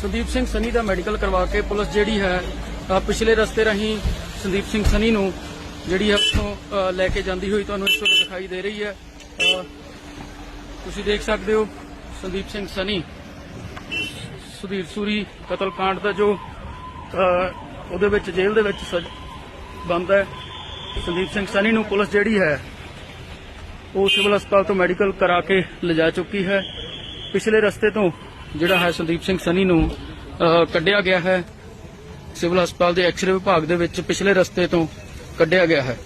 ਸੰਦੀਪ ਸਿੰਘ ਸਨੀ ਦਾ ਮੈਡੀਕਲ ਕਰਵਾ ਕੇ ਪੁਲਿਸ ਜਿਹੜੀ ਹੈ ਅ, ਪਿਛਲੇ ਰਸਤੇ ਰਾਹੀਂ ਸੰਦੀਪ ਸਿੰਘ ਸਨੀ ਨੂੰ ਜਿਹੜੀ ਹੈ ਉੱਥੋਂ ਅ, ਲੈ ਕੇ ਜਾਂਦੀ ਹੋਈ ਤੁਹਾਨੂੰ ਇਸ ਵੇਲੇ ਦਿਖਾਈ ਦੇ ਰਹੀ ਹੈ। ਤੁਸੀਂ ਦੇਖ ਸਕਦੇ ਹੋ ਸੰਦੀਪ ਸਿੰਘ ਸਨੀ ਸੁਧੀਰ ਸੂਰੀ ਕਤਲकांड ਦਾ ਜੋ ਅ, ਉਹਦੇ ਵਿੱਚ ਜੇਲ੍ਹ ਦੇ ਵਿੱਚ ਸਜ ਬੰਦ ਹੈ। ਸੰਦੀਪ ਸਿੰਘ ਸਨੀ ਨੂੰ ਪੁਲਿਸ ਜਿਹੜੀ ਹੈ ਉਹ ਸਿਵਲ ਹਸਪਤਾਲ ਤੋਂ ਮੈਡੀਕਲ ਕਰਾ ਕੇ ਲਿਜਾ ਚੁੱਕੀ ਹੈ। ਪਿਛਲੇ ਰਸਤੇ ਤੋਂ ਜਿਹੜਾ ਹੈ ਸੰਦੀਪ ਸਿੰਘ ਸਨੀ ਨੂੰ ਕੱਢਿਆ ਗਿਆ ਹੈ। ਸਿਵਲ ਹਸਪਤਾਲ ਦੇ ਐਕਸ-ਰੇ ਵਿਭਾਗ ਦੇ ਵਿੱਚ ਪਿਛਲੇ ਰਸਤੇ ਤੋਂ ਕੱਢਿਆ ਗਿਆ ਹੈ।